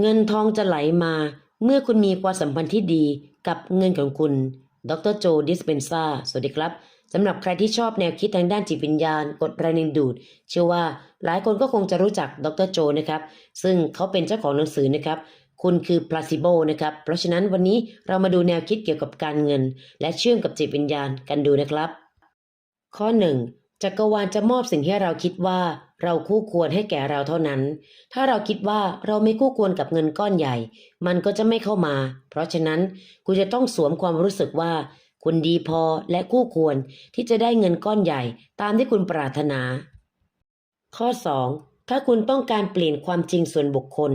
เงินทองจะไหลมาเมื่อคุณมีความสัมพันธ์ที่ดีกับเงินของคุณ ดรโจดิสเปนซาสวัสดีครับ สำหรับใครที่ชอบแนวคิดทางด้านจิตวิญญาณ กฎแรงดึงดูด เชื่อว่าหลายคนก็คงจะรู้จักดรโจนะครับ ซึ่งเขาเป็นเจ้าของหนังสือนะครับ คุณคือ placebo นะครับ เพราะฉะนั้นวันนี้เรามาดูแนวคิดเกี่ยวกับการเงิน และเชื่อมกับจิตวิญญาณกันดูนะครับ ข้อ 1. จักรวาลจะมอบสิ่งที่เราคิดว่าเราคู่ควรให้แก่เราเท่านั้น ถ้าเราคิดว่าเราไม่คู่ควรกับเงินก้อนใหญ่ มันก็จะไม่เข้ามา เพราะฉะนั้นคุณจะต้องสวมความรู้สึกว่า คุณดีพอและคู่ควรที่จะได้เงินก้อนใหญ่ ตามที่คุณปรารถนา ข้อ 2. ถ้าคุณต้องการเปลี่ยนความจริงส่วนบุคคล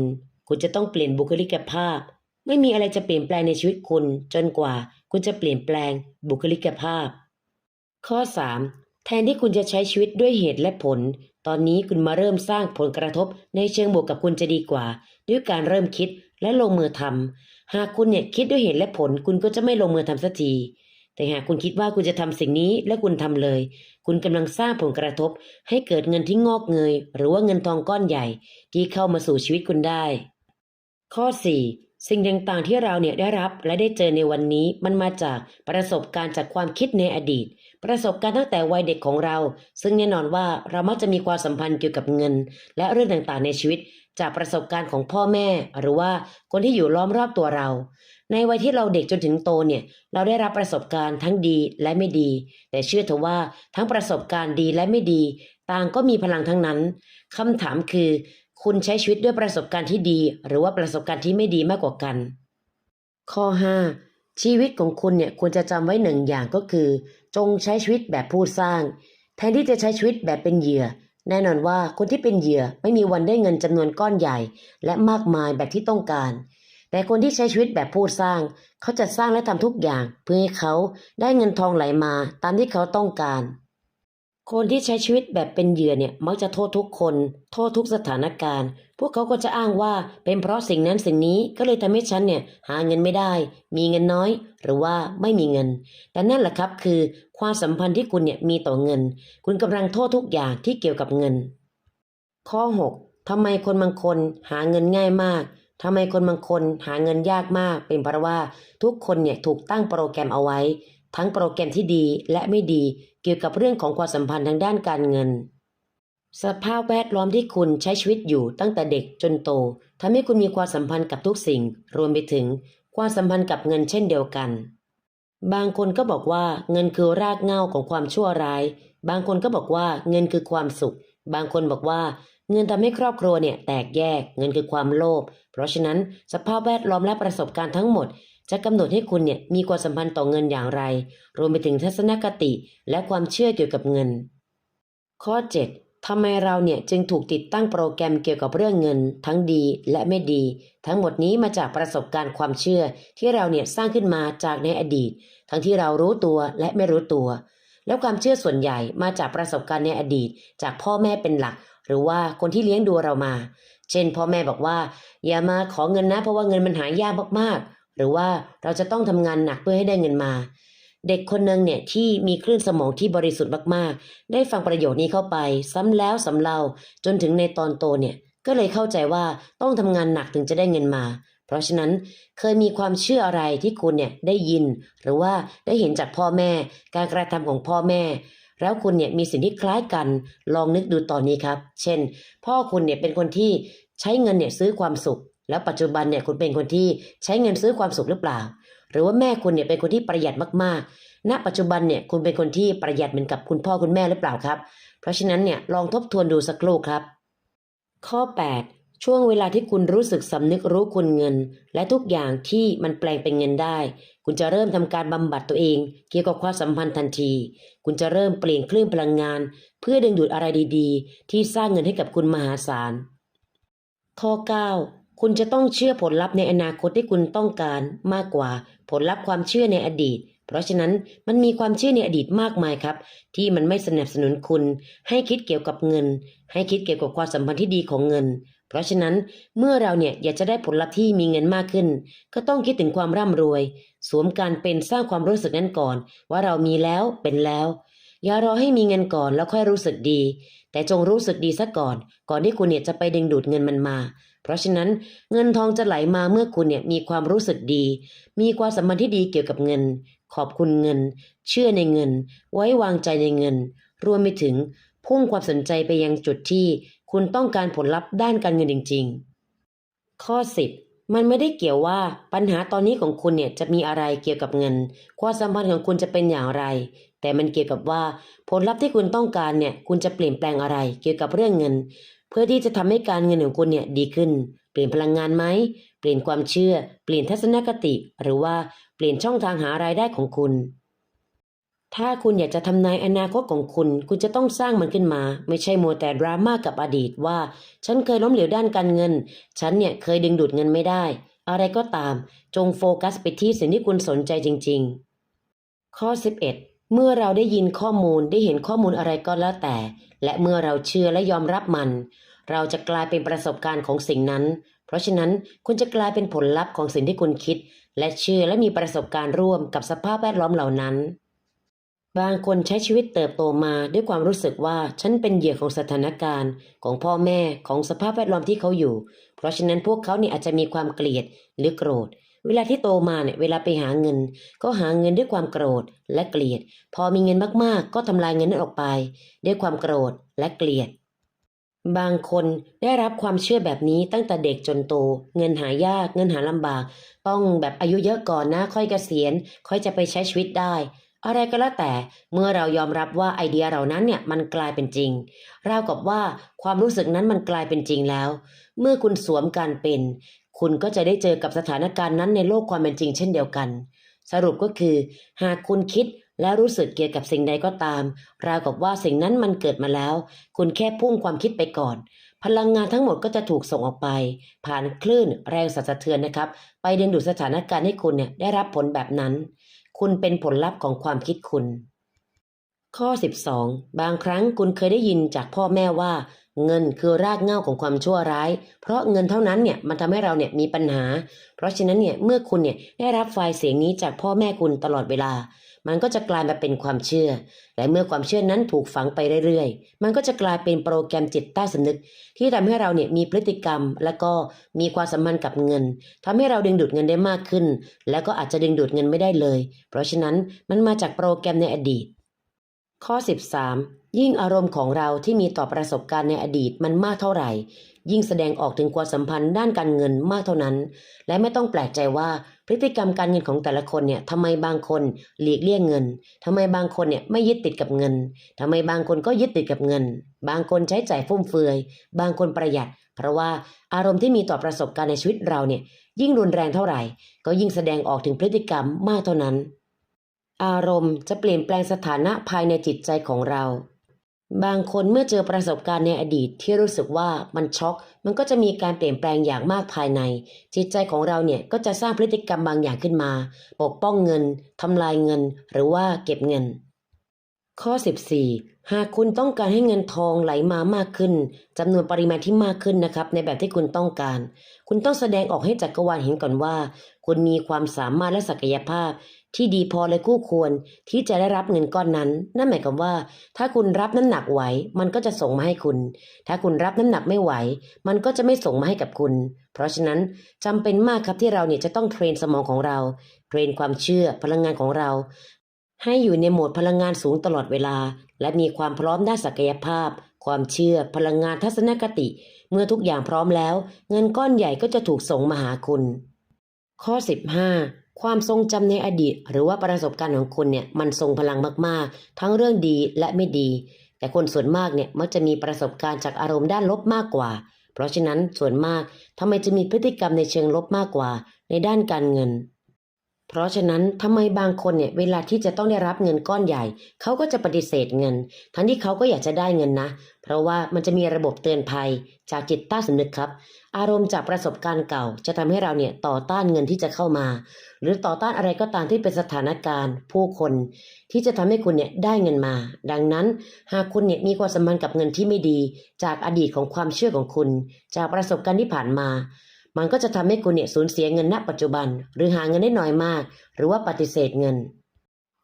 คุณจะต้องเปลี่ยนบุคลิกภาพ ไม่มีอะไรจะเปลี่ยนแปลงในชีวิตคุณ จนกว่า คุณจะเปลี่ยนแปลงบุคลิกภาพ ข้อ 3. แทนที่คุณจะใช้ชีวิตด้วยเหตุและผล ตอนนี้คุณมาเริ่มสร้างผลกระทบในเชิงบวกกับคุณจะดีกว่า ด้วยการเริ่มคิดและลงมือทำหากคุณเนี่ยคิดด้วยเหตุและผล คุณก็จะไม่ลงมือทำสักที แต่หากคุณคิดว่าคุณจะทำสิ่งนี้และคุณทำเลย คุณกำลังสร้างผลกระทบ ให้เกิดเงินที่งอกเงย หรือว่าเงินทองก้อนใหญ่ ที่เข้ามาสู่ชีวิตคุณได้ ข้อ 4. สิ่งต่างๆที่เราเนี่ยได้รับและได้เจอในวันนี้มันมาจากประสบการณ์จากความคิดในอดีต ประสบการณ์ตั้งแต่วัยเด็กของเรา ซึ่งแน่นอนว่าเรามักจะมีความสัมพันธ์เกี่ยวกับเงิน และเรื่องต่างๆในชีวิต จากประสบการณ์ของพ่อแม่ หรือว่าคนที่อยู่ล้อมรอบตัวเรา ในวัยที่เราเด็กจนถึงโตเนี่ยเราได้รับประสบการณ์ทั้งดีและไม่ดี แต่เชื่อเถอะว่าทั้งประสบการณ์ดีและไม่ดี ต่างก็มีพลังทั้งนั้นคำถามคือ คุณใช้ชีวิตด้วยประสบการณ์ที่ดี หรือว่าประสบการณ์ที่ไม่ดีมากกว่ากัน ข้อ 5. ชีวิตของคุณเนี่ยควรจะจำไว้หนึ่งอย่างก็คือ จงใช้ชีวิตแบบผู้สร้าง แทนที่จะใช้ชีวิตแบบเป็นเหยื่อ แน่นอนว่าคนที่เป็นเหยื่อไม่มีวันได้เงินจำนวนก้อนใหญ่ และมากมายแบบที่ต้องการ แต่คนที่ใช้ชีวิตแบบผู้สร้าง เขาจะสร้างและทำทุกอย่าง เพื่อให้เขาได้เงินทองไหลมาตามที่เขาต้องการ คนที่ใช้ชีวิตแบบเป็นเหยื่อเนี่ยมักจะโทษทุกคน โทษทุกสถานการณ์ พวกเขาก็จะอ้างว่าเป็นเพราะสิ่งนั้นสิ่งนี้ก็เลยทำให้ฉันเนี่ยหาเงินไม่ได้ มีเงินน้อย หรือว่าไม่มีเงิน แต่นั่นแหละครับคือความสัมพันธ์ที่คุณเนี่ยมีต่อเงิน คุณกำลังโทษทุกอย่างที่เกี่ยวกับเงิน ข้อ 6. ทำไมคนบางคนหาเงินง่ายมากทำไมคนบางคนหาเงินยากมาก เป็นเพราะว่าทุกคนเนี่ยถูกตั้งโปรแกรมเอาไว้ ทั้งโปรแกรมที่ดีและไม่ดี กี่ยวกับเรื่องของความสัมพันธ์ทางด้านการเงิน สภาพแวดล้อมที่คุณใช้ชีวิตอยู่ตั้งแต่เด็กจนโตทำให้คุณมีความสัมพันธ์กับทุกสิ่ง รวมไปถึงความสัมพันธ์กับเงินเช่นเดียวกัน บางคนก็บอกว่าเงินคือรากเหง้าของความชั่วร้าย บางคนก็บอกว่าเงินคือความสุข บางคนบอกว่า เงินทำให้ครอบครัวเนี่ยแตกแยก เงินคือความโลภ เพราะฉะนั้นสภาพแวดล้อมและประสบการณ์ทั้งหมด จะกำหนดให้คุณเนี่ยมีความสัมพันธ์ต่อเงินอย่างไร รวมไปถึงทัศนคติและความเชื่อเกี่ยวกับเงิน ข้อ 7. ทำไมเราเนี่ยจึงถูกติดตั้งโปรแกรมเกี่ยวกับเรื่องเงิน ทั้งดีและไม่ดี ทั้งหมดนี้มาจากประสบการณ์ความเชื่อที่เราเนี่ยสร้างขึ้นมาจากในอดีต ทั้งที่เรารู้ตัวและไม่รู้ตัว แล้วความเชื่อส่วนใหญ่มาจากประสบการณ์ในอดีต จากพ่อแม่เป็นหลัก หรือว่าคนที่เลี้ยงดูเรามา เช่นพ่อแม่บอกว่า อย่ามาขอเงินนะเพราะว่าเงินมันหายากมากๆ หรือว่าเราจะต้องทำงานหนักเพื่อให้ได้เงินมา เด็กคนหนึ่งเนี่ยที่มีคลื่นสมองที่บริสุทธิ์มากๆ ได้ฟังประโยชน์นี้เข้าไป ซ้ำแล้วซ้ำเล่าจนถึงในตอนโตเนี่ยก็เลยเข้าใจว่าต้องทำงานหนักถึงจะได้เงินมา เพราะฉะนั้นเคยมีความเชื่ออะไรที่คุณเนี่ยได้ยิน หรือว่าได้เห็นจากพ่อแม่ การกระทำของพ่อแม่แล้วคุณเนี่ยมีสิ่งที่คล้ายกัน ลองนึกดูตอนนี้ครับ เช่น พ่อคุณเนี่ยเป็นคนที่ใช้เงินเนี่ยซื้อความสุข แล้วปัจจุบันเนี่ยคุณเป็นคนที่ใช้เงินซื้อความสุขหรือเปล่า หรือว่าแม่คุณเนี่ยเป็นคนที่ประหยัดมากๆ ณ ปัจจุบันเนี่ยคุณเป็นคนที่ประหยัดเหมือนกับคุณพ่อคุณแม่หรือเปล่าครับ เพราะฉะนั้นเนี่ยลองทบทวนดูสักครู่ครับ ข้อ 8 ช่วงเวลาที่คุณรู้สึกสำนึกรู้คุณเงิน และทุกอย่างที่มันแปลงเป็นเงินได้ คุณจะเริ่มทำการบำบัดตัวเอง เกี่ยวกับความสัมพันธ์ทันที คุณจะเริ่มเปลี่ยนคลื่นพลังงาน เพื่อดึงดูดอะไรดี ๆ ที่สร้างเงินให้กับคุณมหาศาลข้อ 9 คุณจะต้องเชื่อผลลัพธ์ในอนาคตที่คุณต้องการมากกว่าผลลัพธ์ความเชื่อในอดีต เพราะฉะนั้นมันมีความเชื่อในอดีตมากมายครับ ที่มันไม่สนับสนุนคุณ ให้คิดเกี่ยวกับเงิน ให้คิดเกี่ยวกับความสัมพันธ์ที่ดีของเงิน เพราะฉะนั้นเมื่อเราเนี่ยอยากจะได้ผลลัพธ์ที่มีเงินมากขึ้น ก็ต้องคิดถึงความร่ำรวย สวมการเป็นสร้างความรู้สึกนั้นก่อน ว่าเรามีแล้วเป็นแล้ว อย่ารอให้มีเงินก่อนแล้วค่อยรู้สึกดี แต่จงรู้สึกดีซะก่อน ก่อนที่คุณเนี่ยจะไปดึงดูดเงินมันมา เพราะฉะนั้นเงินทองจะไหลมาเมื่อคุณเนี่ยมีความรู้สึกดี มีความสัมพันธ์ที่ดีเกี่ยวกับเงิน ขอบคุณเงิน เชื่อในเงิน ไว้วางใจในเงิน รวมไปถึงพุ่งความสนใจไปยังจุดที่คุณต้องการผลลัพธ์ด้านการเงินจริง ๆ ข้อ 10 มันไม่ได้เกี่ยวว่าปัญหาตอนนี้ของคุณเนี่ยจะมีอะไรเกี่ยวกับเงิน ความสัมพันธ์ของคุณจะเป็นอย่างไร แต่มันเกี่ยวกับว่าผลลัพธ์ที่คุณต้องการเนี่ยคุณจะเปลี่ยนแปลงอะไร เกี่ยวกับเรื่องเงิน เพื่อที่จะทำให้การเงินของคุณเนี่ยดีขึ้น เปลี่ยนพลังงานไหม เปลี่ยนความเชื่อ เปลี่ยนทัศนคติ หรือว่าเปลี่ยนช่องทางหารายได้ของคุณ ถ้าคุณอยากจะทำนายอนาคตของคุณ คุณจะต้องสร้างมันขึ้นมา ไม่ใช่มัวแต่ดราม่ากับอดีตว่า ฉันเคยล้มเหลวด้านการเงิน ฉันเนี่ยเคยดึงดูดเงินไม่ได้ อะไรก็ตาม จงโฟกัสไปที่สิ่งที่คุณสนใจจริง ๆ ข้อ 11 เมื่อเราได้ยินข้อมูลได้เห็นข้อมูลอะไรก็แล้วแต่ และเมื่อเราเชื่อและยอมรับมัน เราจะกลายเป็นประสบการณ์ของสิ่งนั้น เพราะฉะนั้นคุณจะกลายเป็นผลลัพธ์ของสิ่งที่คุณคิด และเชื่อและมีประสบการณ์ร่วมกับสภาพแวดล้อมเหล่านั้น บางคนใช้ชีวิตเติบโตมาด้วยความรู้สึกว่าฉันเป็นเหยื่อของสถานการณ์ ของพ่อแม่ของสภาพแวดล้อมที่เขาอยู่ เพราะฉะนั้นพวกเขาเนี่ยอาจจะมีความเกลียดหรือโกรธ เวลาที่โตมาเนี่ยเวลาไปหาเงิน ก็หาเงินด้วยความโกรธและเกลียด พอมีเงินมากๆ ก็ทำลายเงินนั้นออกไป ด้วยความโกรธและเกลียด บางคนได้รับความเชื่อแบบนี้ตั้งแต่เด็กจนโต เงินหายากเงินหาลำบาก ต้องแบบอายุเยอะก่อนนะค่อยเกษียณค่อยจะไปใช้ชีวิตได้อะไรก็แล้วแต่เมื่อเรายอมรับว่าไอเดียเหล่านั้นเนี่ยมันกลายเป็นจริงราวกับว่าความรู้สึกนั้นมันกลายเป็นจริงแล้ว เมื่อคุณสวมการเป็น คุณก็จะได้เจอกับสถานการณ์นั้นในโลกความเป็นจริงเช่นเดียวกัน สรุปก็คือ หากคุณคิดและรู้สึกเกี่ยวกับสิ่งใดก็ตาม ราวกับว่าสิ่งนั้นมันเกิดมาแล้ว คุณแค่พุ่งความคิดไปก่อน พลังงานทั้งหมดก็จะถูกส่งออกไป ผ่านคลื่นแรงสั่นสะเทือนนะครับ ไปดึงดูดสถานการณ์ให้คุณเนี่ยได้รับผลแบบนั้น คุณเป็นผลลัพธ์ของความคิดคุณ ข้อ 12 บางครั้งคุณเคยได้ยินจากพ่อแม่ว่า เงินคือรากเหง้าของความชั่วร้าย เพราะเงินเท่านั้นเนี่ยมันทำให้เราเนี่ยมีปัญหา เพราะฉะนั้นเนี่ยเมื่อคุณเนี่ยได้รับไฟล์เสียงนี้จากพ่อแม่คุณตลอดเวลา มันก็จะกลายมาเป็นความเชื่อ และเมื่อความเชื่อนั้นถูกฝังไปเรื่อยๆ มันก็จะกลายเป็นโปรแกรมจิตใต้สำนึก ที่ทำให้เราเนี่ยมีพฤติกรรม และก็มีความสัมพันธ์กับเงินทำให้เราดึงดูดเงินได้มากขึ้น แล้วก็อาจจะดึงดูดเงินไม่ได้เลย เพราะฉะนั้นมันมาจากโปรแกรมในอดีต ข้อ 13 ยิ่งอารมณ์ของเราที่มีต่อประสบการณ์ในอดีตมันมากเท่าไหร่ ยิ่งแสดงออกถึงความสัมพันธ์ด้านการเงินมากเท่านั้น และไม่ต้องแปลกใจว่าพฤติกรรมการเงินของแต่ละคนเนี่ยทำไมบางคนหลีกเลี่ยงเงินทำไมบางคนเนี่ยไม่ยึดติดกับเงินทำไมบางคนก็ยึดติดกับเงิน บางคนใช้จ่ายฟุ่มเฟือย บางคนประหยัด เพราะว่าอารมณ์ที่มีต่อประสบการณ์ในชีวิตเราเนี่ยยิ่งรุนแรงเท่าไหร่ ก็ยิ่งแสดงออกถึงพฤติกรรมมากเท่านั้น อารมณ์จะเปลี่ยนแปลงสถานะภายในจิตใจของเรา บางคนเมื่อเจอประสบการณ์ในอดีตที่รู้สึกว่ามันช็อก มันก็จะมีการเปลี่ยนแปลงอย่างมากภายใน จิตใจของเราเนี่ยก็จะสร้างพฤติกรรมบางอย่างขึ้นมา ปกป้องเงินทำลายเงิน หรือว่าเก็บเงิน ข้อ 14 หากคุณต้องการให้เงินทองไหลมามากขึ้นจำนวนปริมาณที่มากขึ้นนะครับในแบบที่คุณต้องการ คุณต้องแสดงออกให้จักรวาลเห็นก่อนว่า คุณมีความสามารถและศักยภาพ ที่ดีพอและคู่ควรที่จะได้รับเงินก้อนนั้น นั่นหมายความว่า ถ้าคุณรับน้ำหนักไหว มันก็จะส่งมาให้คุณ ถ้าคุณรับน้ำหนักไม่ไหว มันก็จะไม่ส่งมาให้กับคุณ เพราะฉะนั้นจำเป็นมากครับที่เราเนี่ยจะต้องเทรนสมองของเรา เทรนความเชื่อพลังงานของเรา ให้อยู่ในโหมดพลังงานสูงตลอดเวลา และมีความพร้อมด้านศักยภาพ ความเชื่อพลังงานทัศนคติ เมื่อทุกอย่างพร้อมแล้ว เงินก้อนใหญ่ก็จะถูกส่งมาหาคุณ ข้อ 15 ความทรงจำในอดีต หรือว่าประสบการณ์ของคุณเนี่ยมันทรงพลังมากๆ ทั้งเรื่องดีและไม่ดี แต่คนส่วนมากเนี่ยมักจะมีประสบการณ์จากอารมณ์ด้านลบมากกว่า เพราะฉะนั้นส่วนมากทำไมจะมีพฤติกรรมในเชิงลบมากกว่า ในด้านการเงิน เพราะฉะนั้นทำไมบางคนเนี่ยเวลาที่จะต้องได้รับเงินก้อนใหญ่ เขาก็จะปฏิเสธเงิน ทั้งที่เขาก็อยากจะได้เงินนะ เพราะว่ามันจะมีระบบเตือนภัยจากจิตใต้สำนึกครับ อารมณ์จากประสบการณ์เก่า จะทำให้เราเนี่ยต่อต้านเงินที่จะเข้ามา หรือต่อต้านอะไรก็ตามที่เป็นสถานการณ์ ผู้คน ที่จะทำให้คุณเนี่ยได้เงินมา ดังนั้น หากคุณเนี่ยมีความสัมพันธ์กับเงินที่ไม่ดี จากอดีตของความเชื่อของคุณ จากประสบการณ์ที่ผ่านมา มันก็จะทำให้คุณเนี่ยสูญเสียเงินณปัจจุบัน หรือหาเงินได้น้อยมาก หรือว่าปฏิเสธเงิน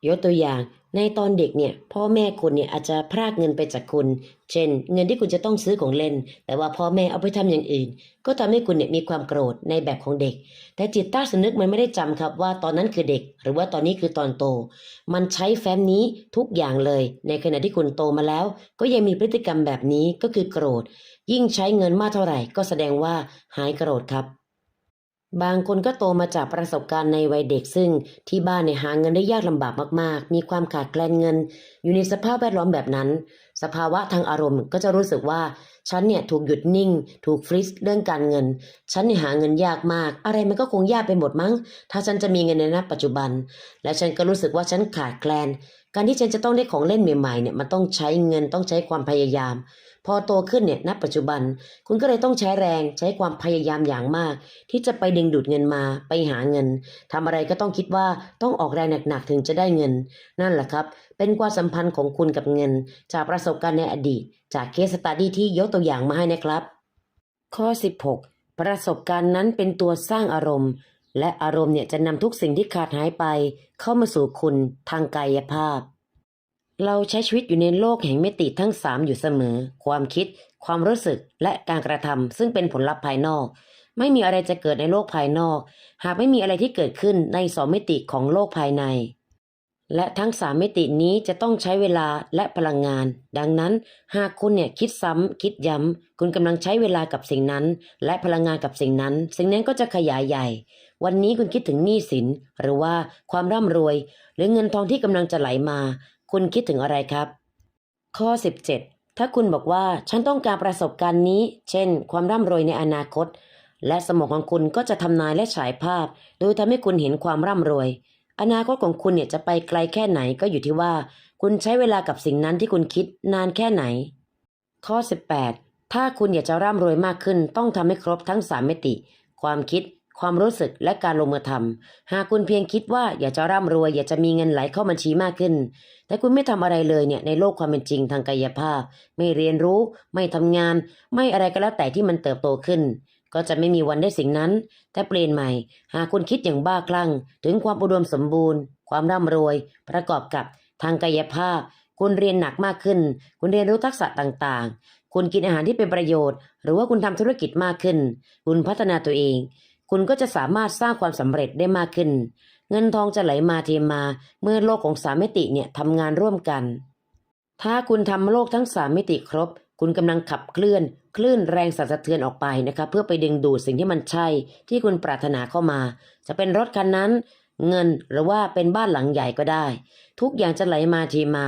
ยกตัวอย่างในตอนเด็กเนี่ยพ่อแม่คุณเนี่ยอาจจะพรากเงินไปจากคุณ เช่น เงินที่คุณจะต้องซื้อของเล่น แต่ว่าพ่อแม่เอาไปทำอย่างอื่น ก็ทำให้คุณเนี่ยมีความโกรธในแบบของเด็ก แต่จิตใต้สำนึกมันไม่ได้จำครับว่าตอนนั้นคือเด็ก หรือว่าตอนนี้คือตอนโต มันใช้แฟ้มนี้ทุกอย่างเลย ในขณะที่คุณโตมาแล้ว ก็ยังมีพฤติกรรมแบบนี้ก็คือโกรธ ยิ่งใช้เงินมากเท่าไหร่ ก็แสดงว่าหายโกรธครับ บางคนก็โตมาจากประสบการณ์ในวัยเด็กซึ่ง ที่บ้านเนี่ยหาเงินได้ยากลำบากมากๆ มีความขาดแคลนเงิน อยู่ในสภาพแวดล้อมแบบนั้น สภาวะทางอารมณ์ก็จะรู้สึกว่า ฉันเนี่ยถูกหยุดนิ่ง ถูกฟรีซเรื่องการเงิน ฉันเนี่ยหาเงินยากมาก อะไรมันก็คงยากไปหมดมั้ง ถ้าฉันจะมีเงินในณปัจจุบัน และฉันก็รู้สึกว่าฉันขาดแคลน การที่ฉันจะต้องได้ของเล่นใหม่ๆเนี่ยมันต้องใช้เงินต้องใช้ความพยายาม พอโตขึ้นเนี่ยณปัจจุบัน คุณก็เลยต้องใช้แรงใช้ความพยายามอย่างมาก ที่จะไปดึงดูดเงินมาไปหาเงินทำอะไรก็ต้องคิดว่าต้องออกแรงหนักๆถึงจะได้เงิน นั่นแหละครับ เป็นความสัมพันธ์ของคุณกับเงิน จากประสบการณ์ในอดีต จากเคสสตาดี้ที่ยกตัวอย่างมาให้นะครับ ข้อ 16 ประสบการณ์นั้นเป็นตัวสร้างอารมณ์ และอารมณ์เนี่ยจะนำทุกสิ่งที่ขาดหายไป เข้ามาสู่คุณทางกายภาพ เราใช้ชีวิตอยู่ในโลกแห่งมิติทั้งสามอยู่เสมอ ความคิด ความรู้สึก และการกระทำซึ่งเป็นผลลัพธ์ภายนอก ไม่มีอะไรจะเกิดในโลกภายนอก หากไม่มีอะไรที่เกิดขึ้นในสองมิติของโลกภายใน และทั้งสามมิตินี้จะต้องใช้เวลาและพลังงาน ดังนั้นหากคุณเนี่ยคิดซ้ำ คิดย้ำ คุณกำลังใช้เวลากับสิ่งนั้น และพลังงานกับสิ่งนั้น สิ่งนั้นก็จะขยายใหญ่ วันนี้คุณคิดถึงหนี้สินหรือว่าความร่ำรวย หรือเงินทองที่กำลังจะไหลมา คุณคิดถึงอะไรครับ ข้อ 17 ถ้าคุณบอกว่าฉันต้องการประสบการณ์นี้ เช่น ความร่ำรวยในอนาคต และสมองของคุณก็จะทำนายและฉายภาพ โดยทำให้คุณเห็นความร่ำรวย อนาคตของคุณเนี่ยจะไปไกลแค่ไหนก็อยู่ที่ว่า คุณใช้เวลากับสิ่งนั้นที่คุณคิดนานแค่ไหน ข้อ 18 ถ้าคุณอยากจะร่ำรวยมากขึ้น ต้องทำให้ครบทั้ง 3 มิติ ความคิด ความรู้สึกและการลงมือทำหากคุณเพียงคิดว่าอยากจะร่ำรวยอยากจะมีเงินไหลเข้าบัญชีมากขึ้น แต่คุณไม่ทำอะไรเลยเนี่ยในโลกความเป็นจริงทางกายภาพ ไม่เรียนรู้ ไม่ทำงาน ไม่อะไรก็แล้วแต่ที่มันเติบโตขึ้น ก็จะไม่มีวันได้สิ่งนั้น แต่เปลี่ยนใหม่ หากคุณคิดอย่างบ้าคลั่ง ถึงความอุดมสมบูรณ์ ความร่ำรวย ประกอบกับทางกายภาพ คุณเรียนหนักมากขึ้น คุณเรียนรู้ทักษะต่างๆ คุณกินอาหารที่เป็นประโยชน์ หรือว่าคุณทำธุรกิจมากขึ้น คุณพัฒนาตัวเอง คุณก็จะสามารถสร้างความสำเร็จได้มากขึ้น เงินทองจะไหลมาเทมา เมื่อโลกของสามมิติเนี่ยทำงานร่วมกัน ถ้าคุณทำโลกทั้งสามมิติครบ คุณกำลังขับเคลื่อน คลื่นแรงสั่นสะเทือนออกไปนะครับเพื่อไปดึงดูดสิ่งที่มันใช่ ที่คุณปรารถนาเข้ามา จะเป็นรถคันนั้น เงินหรือว่าเป็นบ้านหลังใหญ่ก็ได้ ทุกอย่างจะไหลมาเทีมา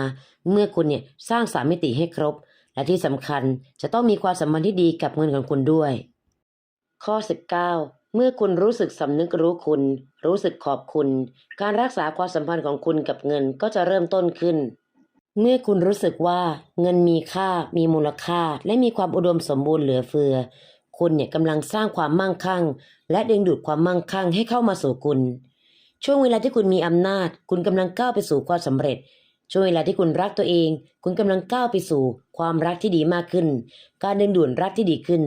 เมื่อคุณเนี่ยสร้างสามมิติให้ครบ และที่สำคัญจะต้องมีความสัมพันธ์ที่ดีกับเงินของคุณด้วย ข้อ 19 เมื่อคุณรู้สึกสำนึกรู้คุณ รู้สึกขอบคุณ การรักษาความสัมพันธ์ของคุณกับเงินก็จะเริ่มต้นขึ้น เมื่อคุณรู้สึกว่าเงินมีค่า มีมูลค่า และมีความอุดมสมบูรณ์เหลือเฟือ คุณเนี่ยกำลังสร้างความมั่งคั่ง และดึงดูดความมั่งคั่งให้เข้ามาสู่คุณ ช่วงเวลาที่คุณมีอำนาจ คุณกำลังก้าวไปสู่ความสำเร็จช่วงเวลาที่คุณรักตัวเอง คุณกำลังก้าวไปสู่ ความรักที่ดีมากขึ้น การดึงดูดรักที่ดีขึ้น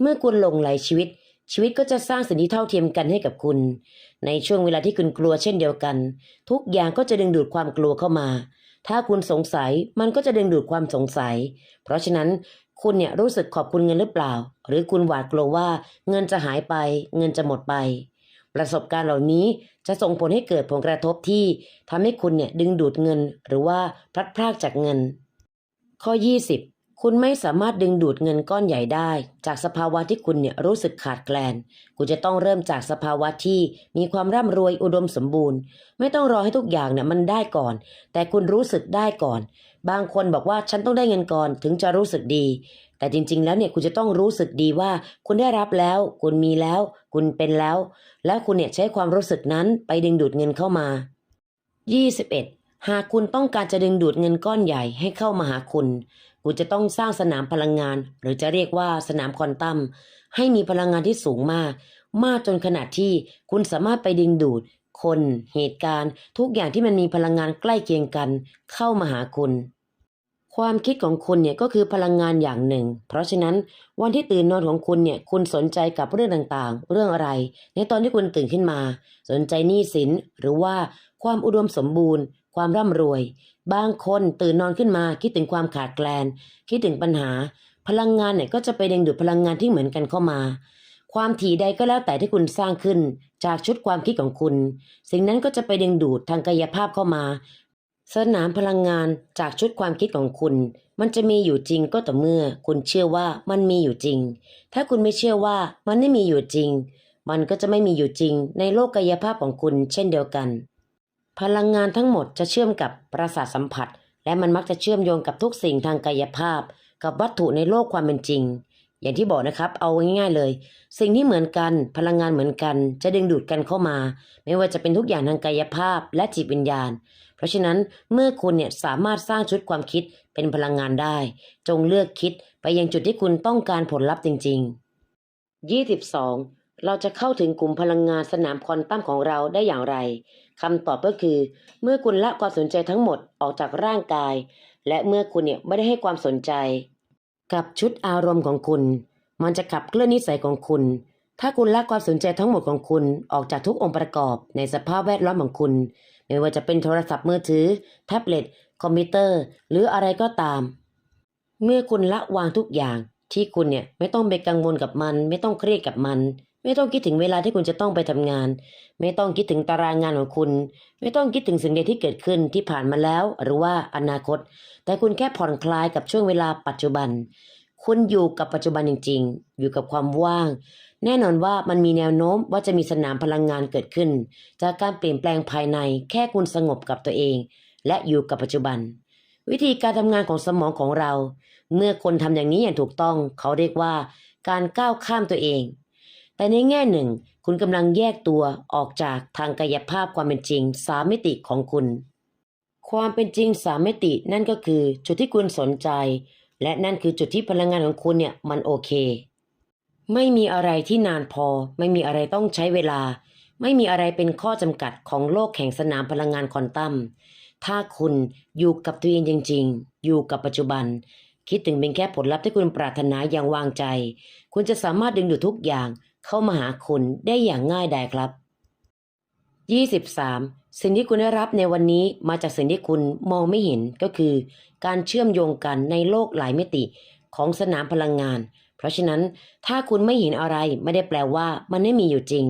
เมื่อคุณหลงไหลชีวิต ชีวิตก็จะสร้างสิ่งที่เท่าเทียมกันให้กับคุณ ในช่วงเวลาที่คุณกลัวเช่นเดียวกัน ทุกอย่างก็จะดึงดูดความกลัวเข้ามา ถ้าคุณสงสัยมันก็จะดึงดูดความสงสัย เพราะฉะนั้นคุณเนี่ยรู้สึกขอบคุณเงินหรือเปล่า หรือคุณหวาดกลัวว่าเงินจะหายไป เงินจะหมดไป ประสบการณ์เหล่านี้จะส่งผลให้เกิดผลกระทบที่ทำให้คุณเนี่ยดึงดูดเงินหรือว่าพลัดพรากจากเงิน ข้อ 20 คุณไม่สามารถดึงดูดเงินก้อนใหญ่ได้ จากสภาวะที่คุณเนี่ยรู้สึกขาดแคลน คุณจะต้องเริ่มจากสภาวะที่มีความร่ำรวยอุดมสมบูรณ์ ไม่ต้องรอให้ทุกอย่างเนี่ยมันได้ก่อน แต่คุณรู้สึกได้ก่อน บางคนบอกว่าฉันต้องได้เงินก่อนถึงจะรู้สึกดี แต่จริง ๆ แล้วเนี่ยคุณจะต้องรู้สึกดีว่า คุณได้รับแล้ว คุณมีแล้ว คุณเป็นแล้ว แล้วคุณเนี่ยใช้ความรู้สึกนั้นไปดึงดูดเงินเข้ามา 21. หากคุณต้องการจะดึงดูดเงินก้อนใหญ่ให้เข้ามาหาคุณ คุณจะต้องสร้างสนามพลังงาน หรือจะเรียกว่าสนามควอนตัมให้มีพลังงานที่สูงมาก มากจนขนาดที่คุณสามารถไปดึงดูด คนเหตุการณ์ ทุกอย่างที่มันมีพลังงานใกล้เคียงกัน เข้ามาหาคุณ ความคิดของคุณเนี่ยก็คือพลังงานอย่างหนึ่ง เพราะฉะนั้นวันที่ตื่นนอนของคุณเนี่ยคุณสนใจกับเรื่องต่างๆ เรื่องอะไร ในตอนที่คุณตื่นขึ้นมา สนใจหนี้สินหรือว่าความอุดมสมบูรณ์ ความร่ำรวย บางคนตื่นนอนขึ้นมาคิดถึงความขาดแคลน คิดถึงปัญหา พลังงานเนี่ยก็จะไปดึงดูดพลังงานที่เหมือนกันเข้ามา ความถี่ใดก็แล้วแต่ที่คุณสร้างขึ้น จากชุดความคิดของคุณ สิ่งนั้นก็จะไปดึงดูดทางกายภาพเข้ามา สนามพลังงานจากชุดความคิดของคุณ มันจะมีอยู่จริงก็ต่อเมื่อ คุณเชื่อว่ามันมีอยู่จริง ถ้าคุณไม่เชื่อว่ามันไม่มีอยู่จริง มันก็จะไม่มีอยู่จริง ในโลกกายภาพของคุณ เช่นเดียวกัน พลังงานทั้งหมดจะเชื่อมกับประสาทสัมผัส และมันมักจะเชื่อมโยงกับทุกสิ่งทางกายภาพ กับวัตถุในโลกความเป็นจริง อย่างที่บอกนะครับ เอาง่ายๆเลย สิ่งที่เหมือนกัน พลังงานเหมือนกัน จะดึงดูดกันเข้ามา ไม่ว่าจะเป็นทุกอย่างทางกายภาพและจิตวิญญาณ เพราะฉะนั้นเมื่อคุณเนี่ยสามารถสร้างชุดความคิดเป็นพลังงานได้ จงเลือกคิดไปยังจุดที่คุณต้องการผลลัพธ์จริง ๆ 22. เราจะเข้าถึงกลุ่มพลังงานสนามควอนตัมของเราได้อย่างไร คำตอบก็คือ เมื่อคุณละความสนใจทั้งหมดออกจากร่างกาย และเมื่อคุณเนี่ยไม่ได้ให้ความสนใจ กับชุดอารมณ์ของคุณ มันจะขับเคลื่อนนิสัยของคุณ ถ้าคุณละความสนใจทั้งหมดของคุณออกจากทุกองค์ประกอบในสภาพแวดล้อมของคุณ ไม่ว่าจะเป็นโทรศัพท์มือถือ แท็บเล็ต คอมพิวเตอร์ หรืออะไรก็ตาม เมื่อคุณละวางทุกอย่างที่คุณเนี่ยไม่ต้องไปกังวลกับมัน ไม่ต้องเครียดกับมัน ไม่ต้องคิดถึงเวลาที่คุณจะต้องไปทำงาน ไม่ต้องคิดถึงตารางงานของคุณ ไม่ต้องคิดถึงสิ่งใดที่เกิดขึ้นที่ผ่านมาแล้ว หรือว่าอนาคต แต่คุณแค่ผ่อนคลายกับช่วงเวลาปัจจุบัน คุณอยู่กับปัจจุบันจริง ๆ อยู่กับความว่าง แน่นอนว่ามันมีแนวโน้มว่าจะมีสนามพลังงานเกิดขึ้น จากการเปลี่ยนแปลงภายใน แค่คุณสงบกับตัวเอง และอยู่กับปัจจุบัน วิธีการทำงานของสมองของเรา เมื่อคนทำอย่างนี้อย่างถูกต้อง เขาเรียกว่าการก้าวข้ามตัวเอง แต่ในแง่หนึ่ง คุณกำลังแยกตัวออกจากทางกายภาพความเป็นจริงสามมิติของคุณ ความเป็นจริงสามมิตินั่นก็คือจุดที่คุณสนใจ และนั่นคือจุดที่พลังงานของคุณเนี่ยมันโอเค ไม่มีอะไรที่นานพอ ไม่มีอะไรต้องใช้เวลา ไม่มีอะไรเป็นข้อจำกัดของโลกแห่งสนามพลังงานคอนตัมถ้าคุณอยู่กับตัวเองจริง ๆ อยู่กับปัจจุบัน คิดถึงเป็นแค่ผลลัพธ์ที่คุณปรารถนาอย่างวางใจ คุณจะสามารถดึงดูดทุกอย่าง เข้ามาหาคุณได้อย่างง่ายดายครับ 23. สิ่งที่คุณได้รับในวันนี้มาจากสิ่งที่คุณมองไม่เห็นก็คือ การเชื่อมโยงกันในโลกหลายมิติของสนามพลังงาน เพราะฉะนั้นถ้าคุณไม่เห็นอะไรไม่ได้แปลว่ามันไม่มีอยู่จริง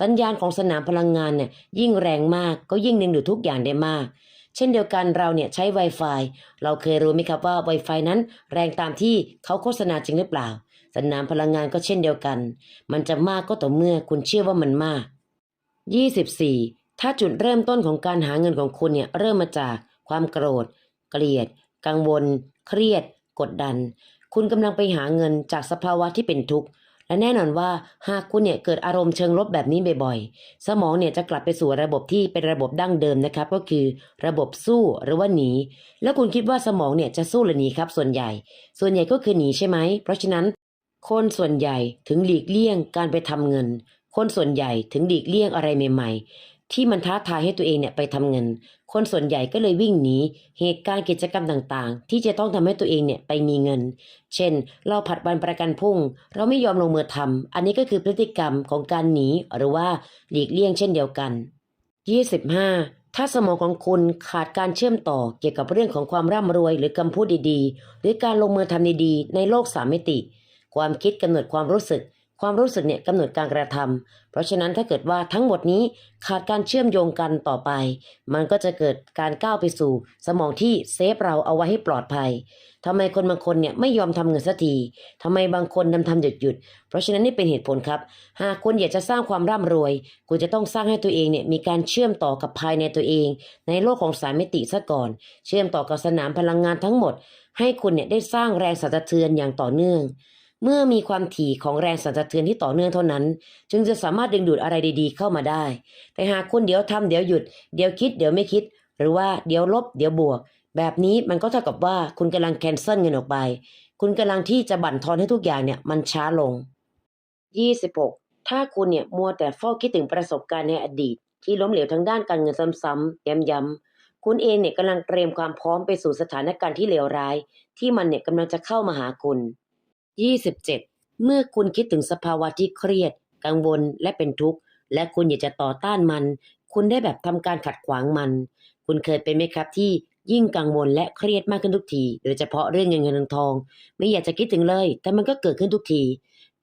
สัญญาณของสนามพลังงานเนี่ยยิ่งแรงมากก็ยิ่งดึงดูดทุกอย่างได้มาก เช่นเดียวกันเราเนี่ยใช้ Wi-Fi เราเคยรู้ไหมครับว่า Wi-Fi นั้นแรงตามที่เขาโฆษณาจริงหรือเปล่า สนามพลังงานก็เช่นเดียวกัน มันจะมากก็ต่อเมื่อคุณเชื่อว่ามันมาก 24. ถ้าจุดเริ่มต้นของการหาเงินของคุณเนี่ยเริ่มมาจากความโกรธ เกลียด กังวล เครียด กดดัน คุณกำลังไปหาเงินจากสภาวะที่เป็นทุกข์และแน่นอนว่าหากคุณเนี่ยเกิดอารมณ์เชิงลบแบบนี้บ่อยๆ สมองเนี่ยจะกลับไปสู่ระบบที่เป็นระบบดั้งเดิมนะครับ ก็คือระบบสู้หรือว่าหนี แล้วคุณคิดว่าสมองเนี่ยจะสู้หรือหนีครับ ส่วนใหญ่ ส่วนใหญ่ก็คือหนีใช่ไหม เพราะฉะนั้น คนส่วนใหญ่ถึงหลีกเลี่ยงการไปทำเงิน คนส่วนใหญ่ถึงหลีกเลี่ยงอะไรใหม่ ๆ ที่มันท้าทายให้ตัวเองเนี่ยไปทำเงิน คนส่วนใหญ่ก็เลยวิ่งหนีเหตุการณ์กิจกรรมต่างๆ ที่จะต้องทำให้ตัวเองเนี่ยไปมีเงิน เช่น เราผัดวันประกันพุ่ง เราไม่ยอมลงมือทำอันนี้ก็คือพฤติกรรมของการหนีหรือว่าหลีกเลี่ยงเช่นเดียวกัน 25. ถ้าสมองของคุณขาดการเชื่อมต่อเกี่ยวกับเรื่องของความร่ำรวยหรือคำพูดดีๆ หรือการลงมือทำดีๆ ในโลกสามมิติ ความคิดกำหนดความรู้สึก ความรู้สึกเนี่ยกำหนดการกระทำเพราะฉะนั้นถ้าเกิดว่าทั้งหมดนี้ขาดการเชื่อมโยงกันต่อไป มันก็จะเกิดการก้าวไปสู่ สมองที่เซฟเราเอาไว้ให้ปลอดภัยทำไมคนบางคนเนี่ยไม่ยอมทำเงินสักทีทำไมบางคนทำทำหยุดหยุด เพราะฉะนั้นนี่เป็นเหตุผลครับ หากคุณอยากจะสร้างความร่ำรวย คุณจะต้องสร้างให้ตัวเองเนี่ยมีการเชื่อมต่อกับภายในตัวเอง ในโลกของสามมิติซะก่อน เชื่อมต่อกับสนามพลังงานทั้งหมด ให้คุณเนี่ยได้สร้างแรงสั่นสะเทือนอย่างต่อเนื่อง เมื่อมีความถี่ของแรงสั่นสะเทือนที่ต่อเนื่องเท่านั้น จึงจะสามารถดึงดูดอะไรดีๆ เข้ามาได้ แต่หากคุณเดี๋ยวทำเดี๋ยวหยุด เดี๋ยวคิดเดี๋ยวไม่คิด หรือว่าเดี๋ยวลบ เดี๋ยวบวก แบบนี้มันก็เท่ากับว่าคุณกำลังแคนเซิลเงินออกไป คุณกำลังที่จะบั่นทอนให้ทุกอย่างเนี่ยมันช้าลง 26. ถ้าคุณเนี่ยมัวแต่เฝ้าคิดถึงประสบการณ์ในอดีต ที่ล้มเหลวทางด้านการเงินซ้ำๆย้ำๆคุณเองเนี่ยกำลังเตรียมความพร้อมไปสู่สถานการณ์ที่เลวร้าย ที่มันเนี่ยกำลังจะเข้ามาหาคุณ 27. เมื่อคุณคิดถึงสภาวะที่เครียด กังวลและเป็นทุกข์ และคุณอยากจะต่อต้านมัน คุณได้แบบทำการขัดขวางมันคุณคุณเคยเป็นไหมครับที่ยิ่งกังวลและเครียดมากขึ้นทุกที โดยเฉพาะเรื่องเงินเงินทอง ไม่อยากจะคิดถึงเลย แต่มันก็เกิดขึ้นทุกที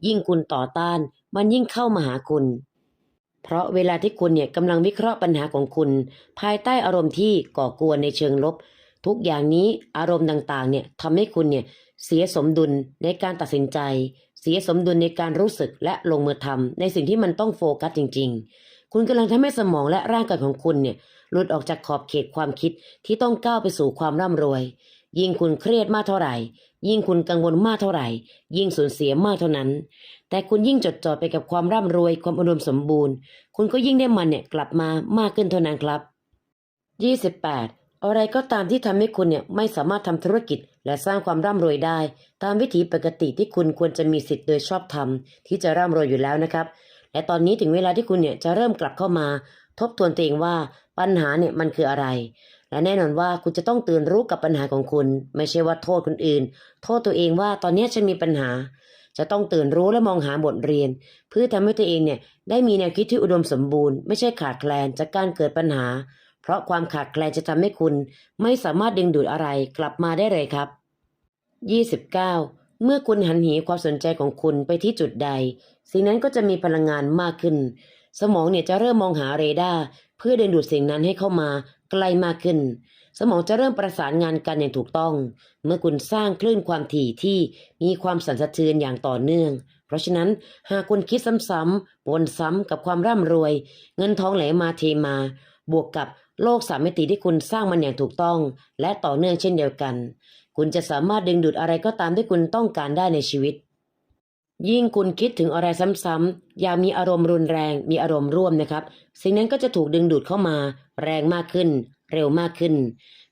ยิ่งคุณต่อต้าน มันยิ่งเข้ามาหาคุณ เพราะเวลาที่คุณเนี่ยกำลังวิเคราะห์ปัญหาของคุณ ภายใต้อารมณ์ที่ก่อกวนในเชิงลบ ทุกอย่างนี้อารมณ์ต่างๆเนี่ยทำให้คุณเนี่ย เสียสมดุลในการตัดสินใจ เสียสมดุลในการรู้สึกและลงมือทำในสิ่งที่มันต้องโฟกัสจริง ๆ คุณกำลังทำให้สมองและร่างกายของคุณเนี่ยหลุดออกจากขอบเขตความคิดที่ต้องก้าวไปสู่ความร่ำรวย ยิ่งคุณเครียดมากเท่าไหร่ ยิ่งคุณกังวลมากเท่าไหร่ ยิ่งสูญเสียมากเท่านั้น แต่คุณยิ่งจดจ่อไปกับความร่ำรวยความอุดมสมบูรณ์ คุณก็ยิ่งได้มันเนี่ยกลับมามากขึ้นเท่านั้นครับ 28 อะไรก็ตามที่ทำให้คุณเนี่ยไม่สามารถทำธุรกิจและสร้างความร่ำรวยได้ ตามวิถีปกติที่คุณควรจะมีสิทธิ์โดยชอบธรรมที่จะร่ำรวยอยู่แล้วนะครับ และตอนนี้ถึงเวลาที่คุณเนี่ยจะเริ่มกลับเข้ามา ทบทวนตัวเองว่าปัญหาเนี่ยมันคืออะไร และแน่นอนว่าคุณจะต้องตื่นรู้กับปัญหาของคุณ ไม่ใช่ว่าโทษคนอื่น โทษตัวเองว่าตอนนี้ฉันมีปัญหา จะต้องตื่นรู้และมองหาบทเรียน เพื่อทำให้ตัวเองเนี่ยได้มีแนวคิดที่อุดมสมบูรณ์ ไม่ใช่ขาดแคลนจากการเกิดปัญหา เพราะความขาดแคลนจะทำให้คุณไม่สามารถดึงดูดอะไรกลับมาได้เลยครับ 29 เมื่อคุณหันเหความสนใจของคุณไปที่จุดใด สิ่งนั้นก็จะมีพลังงานมากขึ้น สมองเนี่ยจะเริ่มมองหาเรดาร์เพื่อดึงดูดสิ่งนั้นให้เข้ามาไกลมากขึ้น สมองจะเริ่มประสานงานกันอย่างถูกต้อง เมื่อคุณสร้างคลื่นความถี่ที่มีความสั่นสะเทือนอย่างต่อเนื่อง เพราะฉะนั้นหากคุณคิดซ้ำๆวนซ้ำกับความร่ำรวย เงินทองไหลมาเทมา บวกกับ โลกสามมิติที่คุณสร้างมันอย่างถูกต้อง และต่อเนื่องเช่นเดียวกัน คุณจะสามารถดึงดูดอะไรก็ตามที่คุณต้องการได้ในชีวิต ยิ่งคุณคิดถึงอะไรซ้ำๆอย่ามีอารมณ์รุนแรง มีอารมณ์ร่วมนะครับ สิ่งนั้นก็จะถูกดึงดูดเข้ามา แรงมากขึ้น เร็วมากขึ้น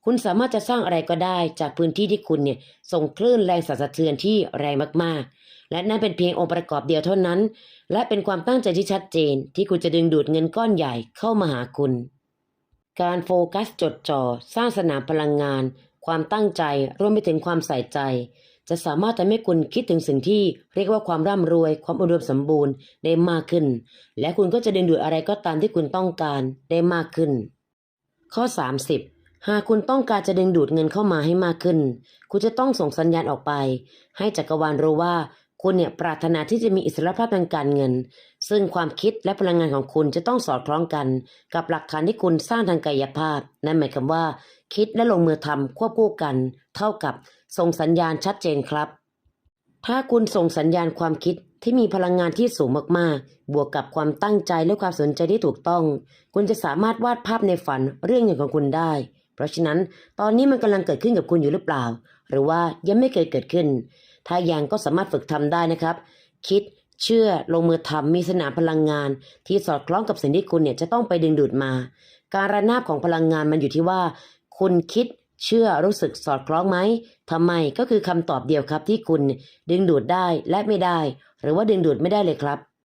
คุณสามารถจะสร้างอะไรก็ได้ จากพื้นที่ที่คุณเนี่ยส่งคลื่นแรงสั่นสะเทือนที่แรงมากๆและนั่นเป็นเพียงองค์ประกอบเดียวเท่านั้น และเป็นความตั้งใจที่ชัดเจนที่คุณจะดึงดูดเงินก้อนใหญ่เข้ามาหาคุณ การโฟกัสจดจ่อสร้างสนามพลังงาน ความตั้งใจรวมไปถึงความใส่ใจ จะสามารถทำให้คุณคิดถึงสิ่งที่เรียกว่าความร่ำรวย ความอุดมสมบูรณ์ได้มากขึ้น และคุณก็จะดึงดูดอะไรก็ตามที่คุณต้องการได้มากขึ้น ข้อ 30 หากคุณต้องการจะดึงดูดเงินเข้ามาให้มากขึ้น คุณจะต้องส่งสัญญาณออกไป ให้จักรวาลรู้ว่า คุณเนี่ยปรารถนาที่จะมีอิสรภาพทางการเงิน ซึ่งความคิดและพลังงานของคุณจะต้องสอดคล้องกัน กับหลักฐานที่คุณสร้างทางกายภาพ นั่นหมายความว่า คิดและลงมือทำควบคู่กัน เท่ากับส่งสัญญาณชัดเจนครับ ถ้าคุณส่งสัญญาณความคิดที่มีพลังงานที่สูงมากๆ บวกกับความตั้งใจและความสนใจที่ถูกต้อง คุณจะสามารถวาดภาพในฝันเรื่องหนึ่งของคุณได้ เพราะฉะนั้น ตอนนี้มันกำลังเกิดขึ้นกับคุณอยู่หรือเปล่า หรือว่ายังไม่เคยเกิดขึ้น ถ้ายังก็สามารถฝึกทำได้นะครับ คิดเชื่อลงมือทำมีสนามพลังงาน ที่สอดคล้องกับสิ่งที่คุณเนี่ยจะต้องไปดึงดูดมา การระนาบของพลังงานมันอยู่ที่ว่า คุณคิดเชื่อรู้สึกสอดคล้องไหมทำไมก็คือคำตอบเดียวครับที่คุณดึงดูดได้และไม่ได้ หรือว่าดึงดูดไม่ได้เลยครับ